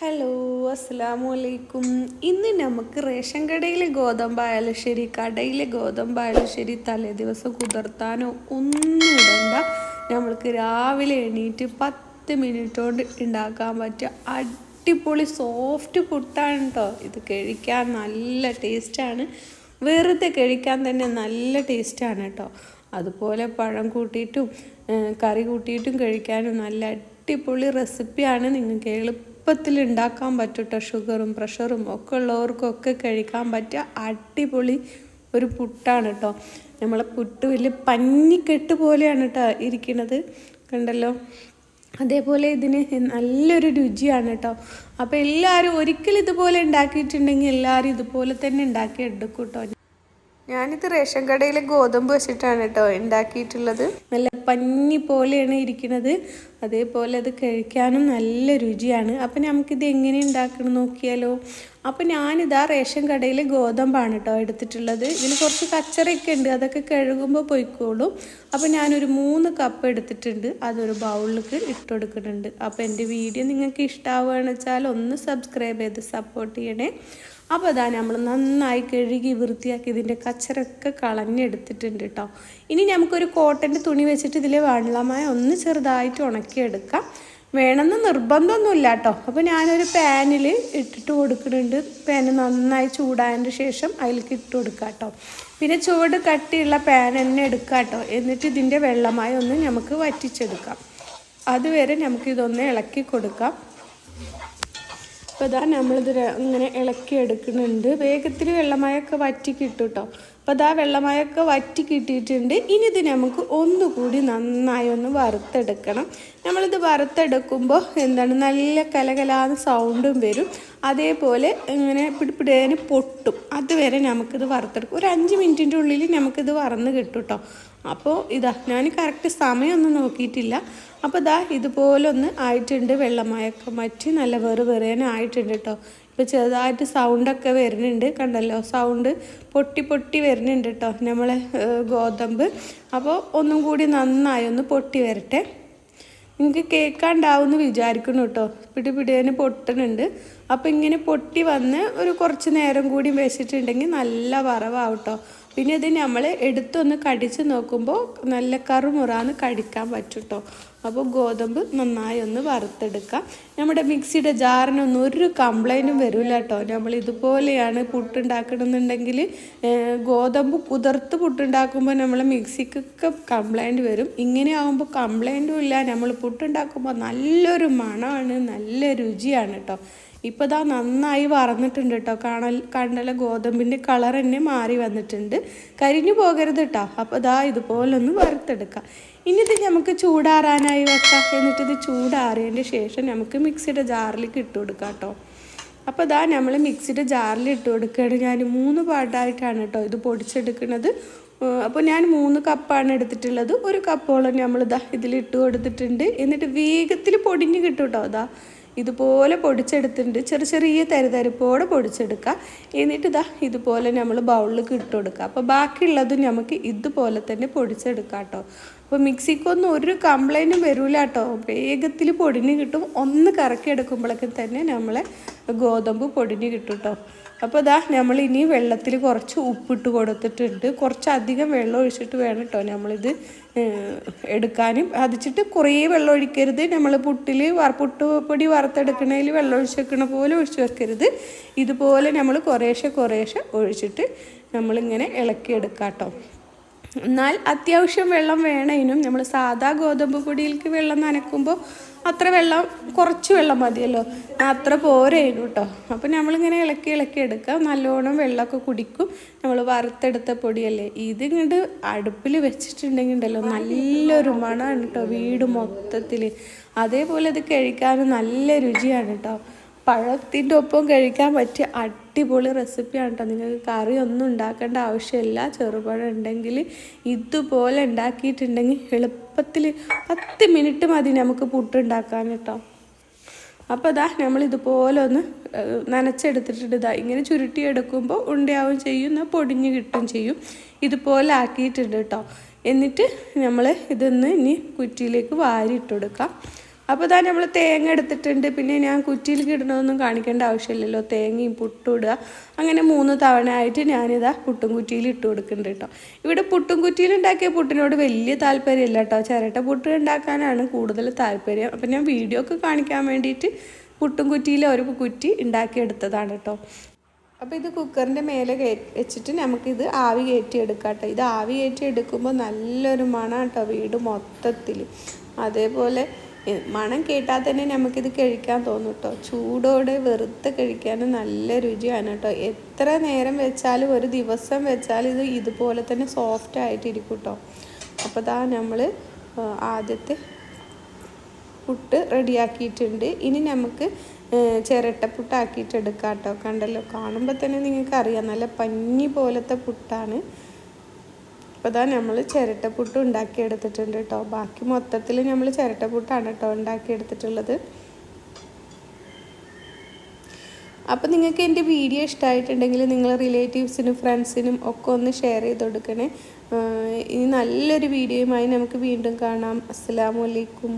Hello അസ്സാമു അലൈക്കും ഇന്ന് നമുക്ക് റേഷൻ കടയിലെ ഗോതമ്പായാലും ശരി കടയിലെ ഗോതമ്പായാലും ശരി തലേ ദിവസം കുതിർത്താനോ ഒന്നും ഇടണ്ട. നമ്മൾക്ക് രാവിലെ എണീറ്റ് പത്ത് മിനിറ്റ് കൊണ്ട് ഉണ്ടാക്കാൻ പറ്റിയ അടിപൊളി സോഫ്റ്റ് പുട്ടാണ് കേട്ടോ ഇത് കഴിക്കാൻ നല്ല ടേസ്റ്റാണ് വെറുതെ കഴിക്കാൻ തന്നെ നല്ല ടേസ്റ്റാണ് കേട്ടോ. അതുപോലെ പഴം കൂട്ടിയിട്ടും കറി കൂട്ടിയിട്ടും കഴിക്കാനും നല്ല അടിപൊളി റെസിപ്പിയാണ് നിങ്ങൾക്ക് എളുപ്പത്തിൽ ഉണ്ടാക്കാൻ പറ്റൂട്ടോ ഷുഗറും പ്രഷറും ഒക്കെ ഉള്ളവർക്കൊക്കെ കഴിക്കാൻ പറ്റിയ അടിപൊളി ഒരു പുട്ടാണ് കേട്ടോ നമ്മളെ പുട്ട് വലിയ പഞ്ഞിക്കെട്ട് പോലെയാണ് കേട്ടോ ഇരിക്കുന്നത് കണ്ടല്ലോ? അതേപോലെ ഇതിന് നല്ലൊരു രുചിയാണ് കേട്ടോ അപ്പോൾ എല്ലാവരും ഒരിക്കലും ഇതുപോലെ ഉണ്ടാക്കിയിട്ടുണ്ടെങ്കിൽ എല്ലാവരും ഇതുപോലെ തന്നെ ഉണ്ടാക്കി എടുക്കും കേട്ടോ ഞാനിത് റേഷൻ കടയിലെ ഗോതമ്പ് വെച്ചിട്ടാണ് കേട്ടോ ഉണ്ടാക്കിയിട്ടുള്ളത്. നല്ല പഞ്ഞി പോലെയാണ് ഇരിക്കുന്നത്. അതേപോലെ അത് കഴിക്കാനും നല്ല രുചിയാണ്. അപ്പം നമുക്കിത് എങ്ങനെ ഉണ്ടാക്കണം നോക്കിയാലോ? അപ്പം ഞാനിതാ റേഷൻ കടയിൽ ഗോതമ്പാണ് കേട്ടോ എടുത്തിട്ടുള്ളത്. ഇതിൽ കുറച്ച് കച്ചറയൊക്കെ ഉണ്ട്. അതൊക്കെ കഴുകുമ്പോൾ പൊയ്ക്കോളും. അപ്പം ഞാനൊരു മൂന്ന് കപ്പ് എടുത്തിട്ടുണ്ട്. അതൊരു ബൗളിലേക്ക് ഇട്ട് കൊടുക്കുന്നുണ്ട്. അപ്പോൾ എന്റെ വീഡിയോ നിങ്ങൾക്ക് ഇഷ്ടമാവുകയാണെന്ന് വെച്ചാൽ ഒന്ന് സബ്സ്ക്രൈബ് ചെയ്ത് സപ്പോർട്ട് ചെയ്യണേ. അപ്പോൾ അതാ നമ്മൾ നന്നായി കഴുകി വൃത്തിയാക്കി ഇതിന്റെ കച്ചറൊക്കെ കളഞ്ഞെടുത്തിട്ടുണ്ട് കേട്ടോ ഇനി നമുക്കൊരു കോട്ടന്റെ തുണി വെച്ചിട്ട് ഇതിലെ വെള്ളമായ ഒന്ന് ചെറുതായിട്ട് ഉണക്കിയെടുക്കാം. വേണമെന്ന് നിർബന്ധമൊന്നുമില്ല കേട്ടോ അപ്പോൾ ഞാനൊരു പാനിൽ ഇട്ടിട്ട് കൊടുക്കുന്നുണ്ട്. പാന് നന്നായി ചൂടായതിന്റെ ശേഷം അതിലേക്ക് ഇട്ട് കൊടുക്കുക കേട്ടോ പിന്നെ ചുവട് കട്ടിയുള്ള പാൻ തന്നെ എടുക്കുക കേട്ടോ എന്നിട്ട് ഇതിന്റെ വെള്ളമായ ഒന്ന് നമുക്ക് വറ്റിച്ചെടുക്കാം. അതുവരെ നമുക്കിതൊന്ന് ഇളക്കി കൊടുക്കാം. അപ്പോൾ ഇതാ നമ്മളിത് ഇങ്ങനെ ഇളക്കി എടുക്കുന്നുണ്ട്. വേഗത്തിൽ വെള്ളമയൊക്കെ വറ്റി കിട്ടും കേട്ടോ അപ്പോൾ ഇതാ വെള്ളമയൊക്കെ വറ്റി കിട്ടിയിട്ടുണ്ട്. ഇനി ഇത് നമുക്ക് ഒന്നുകൂടി നന്നായി ഒന്ന് വറുത്തെടുക്കണം. നമ്മളിത് വറുത്തെടുക്കുമ്പോൾ എന്താണ് നല്ല കലകലാന്ന് സൗണ്ടും വരും. അതേപോലെ ഇങ്ങനെ പിടിപ്പിടേന് പൊട്ടും. അതുവരെ നമുക്കിത് വറുത്തെടുക്കും. ഒരു അഞ്ച് മിനിറ്റിന്റെ ഉള്ളിൽ നമുക്കിത് വറന്ന് കിട്ടും കേട്ടോ അപ്പോൾ ഇതാ ഞാൻ കറക്റ്റ് സമയമൊന്നും നോക്കിയിട്ടില്ല. അപ്പോൾ ഇതാ ഇതുപോലെ ഒന്ന് ആയിട്ടുണ്ട് വെള്ളമയൊക്കെ. മറ്റ് നല്ല വെറു വെറുതേനായിട്ടുണ്ട് കേട്ടോ ഇപ്പോൾ ചെറുതായിട്ട് സൗണ്ടൊക്കെ വരുന്നുണ്ട് കണ്ടല്ലോ? സൗണ്ട് പൊട്ടി പൊട്ടി വരുന്നുണ്ട് കേട്ടോ നമ്മളെ ഗോതമ്പ്. അപ്പോൾ ഒന്നും കൂടി നന്നായി ഒന്ന് പൊട്ടി വരട്ടെ. നിങ്ങൾക്ക് കേൾക്കാണ്ടാവും എന്ന് വിചാരിക്കുന്നു കേട്ടോ. പിടി പിടിയേന് പൊട്ടുന്നുണ്ട്. അപ്പോൾ ഇങ്ങനെ പൊട്ടി വന്ന് ഒരു കുറച്ച് നേരം കൂടി വെച്ചിട്ടുണ്ടെങ്കിൽ നല്ല വറവാവും കേട്ടോ. പിന്നെ ഇത് നമ്മൾ എടുത്തൊന്ന് കടിച്ച് നോക്കുമ്പോൾ നല്ല കറുമുറാന്ന് കടിക്കാൻ പറ്റും കേട്ടോ. അപ്പോൾ ഗോതമ്പ് നന്നായി ഒന്ന് വറുത്തെടുക്കാം. നമ്മുടെ മിക്സിയുടെ ജാറിനൊന്നും ഒരു കംപ്ലൈന്റും വരില്ല കേട്ടോ. നമ്മൾ ഇതുപോലെയാണ് പുട്ടുണ്ടാക്കണമെന്നുണ്ടെങ്കിൽ ഗോതമ്പ് കുതിർത്ത് പുട്ടുണ്ടാക്കുമ്പോൾ നമ്മൾ മിക്സിക്കൊക്കെ കംപ്ലൈന്റ് വരും. ഇങ്ങനെ ആകുമ്പോൾ കംപ്ലൈന്റും ഇല്ല. നമ്മൾ പുട്ടുണ്ടാക്കുമ്പോൾ നല്ലൊരു മണമാണ് നല്ല രുചിയാണ് കേട്ടോ. ഇപ്പോൾ ദാ നന്നായി വറന്നിട്ടുണ്ട് കേട്ടോ കാണൽ കണ്ടല ഗോതമ്പിന്റെ കളർ തന്നെ മാറി വന്നിട്ടുണ്ട്. കരിഞ്ഞു പോകരുത് കേട്ടോ അപ്പോൾ ദാ ഇതുപോലൊന്ന് വറുത്തെടുക്കാം. ഇനി ഇത് നമുക്ക് ചൂടാറാനായി വെക്കാം. എന്നിട്ട് ഇത് ചൂടാറിയതിന്റെ ശേഷം നമുക്ക് മിക്സിയുടെ ജാറിലേക്ക് ഇട്ട് കൊടുക്കാം കേട്ടോ അപ്പോൾ ഇതാ നമ്മൾ മിക്സിയുടെ ജാറിൽ ഇട്ട് കൊടുക്കുകയാണ് ഞാൻ മൂന്ന് പാട്ടായിട്ടാണ് കേട്ടോ ഇത് പൊടിച്ചെടുക്കുന്നത്. അപ്പോൾ ഞാൻ മൂന്ന് കപ്പാണ് എടുത്തിട്ടുള്ളത്. ഒരു കപ്പോളം നമ്മളിതാ ഇതിലിട്ട് കൊടുത്തിട്ടുണ്ട്. എന്നിട്ട് വേഗത്തിൽ പൊടിഞ്ഞ് കിട്ടും കേട്ടോ ഇതാ ഇതുപോലെ പൊടിച്ചെടുത്തിട്ടുണ്ട്. ചെറിയ ചെറിയ തരിതരിപ്പോടെ പൊടിച്ചെടുക്കുക എന്നിട്ട് ഇതാ ഇതുപോലെ നമ്മൾ ബൗളിലേക്ക് ഇട്ട് കൊടുക്കുക അപ്പോൾ ബാക്കിയുള്ളതും നമുക്ക് ഇതുപോലെ തന്നെ പൊടിച്ചെടുക്കാം കേട്ടോ. അപ്പോൾ മിക്സിക്കൊന്നും ഒരു കംപ്ലൈന്റും വരില്ല കേട്ടോ. വേഗത്തിൽ പൊടിഞ്ഞ് കിട്ടും. ഒന്ന് കറക്കി എടുക്കുമ്പോഴേക്കും തന്നെ നമ്മളെ ഗോതമ്പ് പൊടിഞ്ഞ് കിട്ടും കേട്ടോ. അപ്പോൾ ഇതാ നമ്മൾ ഇനി വെള്ളത്തിൽ കുറച്ച് ഉപ്പിട്ട് കൊടുത്തിട്ടുണ്ട്. കുറച്ചധികം വെള്ളം ഒഴിച്ചിട്ട് വേണം കേട്ടോ നമ്മളിത് എടുക്കാനും. അതിച്ചിട്ട് കുറേ വെള്ളം ഒഴിക്കരുത്. നമ്മൾ പുട്ടിൽ പൊടി വറുത്തെടുക്കണതിൽ വെള്ളം ഒഴിച്ച് വെക്കണ പോലെ ഒഴിച്ചു വെക്കരുത്. ഇതുപോലെ നമ്മൾ കുറേശ്ശെ കുറേശ്ശെ ഒഴിച്ചിട്ട് നമ്മളിങ്ങനെ ഇളക്കിയെടുക്കാം കേട്ടോ. എന്നാൽ അത്യാവശ്യം വെള്ളം വേണേനും നമ്മൾ സാധാ ഗോതമ്പ് പൊടിയിലേക്ക് വെള്ളം നനക്കുമ്പോൾ അത്ര വെള്ളം കുറച്ച് വെള്ളം മതിയല്ലോ. അത്ര പോരേനു കേട്ടോ അപ്പം നമ്മളിങ്ങനെ ഇളക്കി ഇളക്കി എടുക്കുക. നല്ലോണം വെള്ളമൊക്കെ കുടിക്കും. നമ്മൾ വറുത്തെടുത്ത പൊടിയല്ലേ. ഇത് അടുപ്പിൽ വെച്ചിട്ടുണ്ടെങ്കിൽ ഉണ്ടല്ലോ നല്ലൊരു മണമാണ് കേട്ടോ വീട് മൊത്തത്തിൽ. അതേപോലെ ഇത് കഴിക്കാനും നല്ല രുചിയാണ് കേട്ടോ പഴത്തിന്റെ ഒപ്പം കഴിക്കാൻ പറ്റിയ അടിപൊളി റെസിപ്പിയാണ് കേട്ടോ നിങ്ങൾക്ക് കറി ഒന്നും ഉണ്ടാക്കേണ്ട ആവശ്യമില്ല. ചെറുപഴം ഉണ്ടെങ്കിൽ ഇതുപോലെ ഉണ്ടാക്കിയിട്ടുണ്ടെങ്കിൽ എളുപ്പത്തിൽ പത്ത് മിനിറ്റ് മതി നമുക്ക് പുട്ടുണ്ടാക്കാൻ കേട്ടോ അപ്പോൾ ഇതാ നമ്മൾ ഇതുപോലെ ഒന്ന് നനച്ചെടുത്തിട്ടുണ്ട്. ഇതാ ഇങ്ങനെ ചുരുട്ടിയെടുക്കുമ്പോൾ ഉണ്ടയാവും ചെയ്യും. എന്നാൽ പൊടിഞ്ഞ് കിട്ടും ചെയ്യും. ഇതുപോലെ ആക്കിയിട്ടുണ്ട് കേട്ടോ എന്നിട്ട് നമ്മൾ ഇതൊന്ന് ഇനി കുറ്റിയിലേക്ക് വാരിയിട്ടെടുക്കാം അപ്പോൾ ഇതാ നമ്മൾ തേങ്ങ എടുത്തിട്ടുണ്ട്. പിന്നെ ഞാൻ കുറ്റിയിൽ കിടണമെന്നും കാണിക്കേണ്ട ആവശ്യമില്ലല്ലോ. തേങ്ങയും പുട്ടും ഇടുക. അങ്ങനെ മൂന്ന് തവണ ആയിട്ട് ഞാനിതാ പുട്ടും കുറ്റിയിൽ ഇട്ട് കൊടുക്കുന്നുണ്ട് കേട്ടോ. ഇവിടെ പുട്ടും കുറ്റിയിൽ ഉണ്ടാക്കിയ പുട്ടിനോട് വലിയ താല്പര്യമില്ല കേട്ടോ. ചിരട്ട പുട്ട് ഉണ്ടാക്കാനാണ് കൂടുതൽ താല്പര്യം. അപ്പം ഞാൻ വീഡിയോ ഒക്കെ കാണിക്കാൻ വേണ്ടിയിട്ട് പുട്ടും കുറ്റിയിൽ ഒരു കുറ്റി ഉണ്ടാക്കിയെടുത്തതാണ് കേട്ടോ. അപ്പോൾ ഇത് കുക്കറിന്റെ മേലെ കേ വെച്ചിട്ട് നമുക്കിത് ആവി കയറ്റി എടുക്കാം കേട്ടോ. ഇത് ആവി കയറ്റി എടുക്കുമ്പോൾ നല്ലൊരു മണം കേട്ടോ വീട് മൊത്തത്തിൽ അതേപോലെ മണം കേട്ടാൽ തന്നെ നമുക്കിത് കഴിക്കാൻ തോന്നും കേട്ടോ ചൂടോടെ വെറുത്ത് കഴിക്കാൻ നല്ല രുചിയാണ് കേട്ടോ എത്ര നേരം വെച്ചാലും ഒരു ദിവസം വെച്ചാലും ഇത് ഇതുപോലെ തന്നെ സോഫ്റ്റ് ആയിട്ടിരിക്കും കേട്ടോ അപ്പോൾ ഇതാ നമ്മൾ ആദ്യത്തെ പുട്ട് റെഡിയാക്കിയിട്ടുണ്ട്. ഇനി നമുക്ക് ചിരട്ടപ്പുട്ടാക്കിയിട്ട് എടുക്കാം കേട്ടോ കണ്ടല്ലോ കാണുമ്പോൾ തന്നെ നിങ്ങൾക്ക് അറിയാം നല്ല പഞ്ഞി പോലത്തെ പുട്ടാണ്. അപ്പോൾ ഇതാ നമ്മൾ ചിരട്ടപ്പുട്ട് ഉണ്ടാക്കിയെടുത്തിട്ടുണ്ട് കേട്ടോ. ബാക്കി മൊത്തത്തിൽ നമ്മൾ ചിരട്ടപ്പുട്ടാണ് കേട്ടോ ഉണ്ടാക്കിയെടുത്തിട്ടുള്ളത്. അപ്പോൾ നിങ്ങൾക്ക് എന്റെ വീഡിയോ ഇഷ്ടമായിട്ടുണ്ടെങ്കിൽ നിങ്ങൾ റിലേറ്റീവ്സിനും ഫ്രണ്ട്സിനും ഒക്കെ ഒന്ന് ഷെയർ ചെയ്ത് കൊടുക്കണേ. ഇനി നല്ലൊരു വീഡിയോയുമായി നമുക്ക് വീണ്ടും കാണാം. അസ്സാമലൈക്കും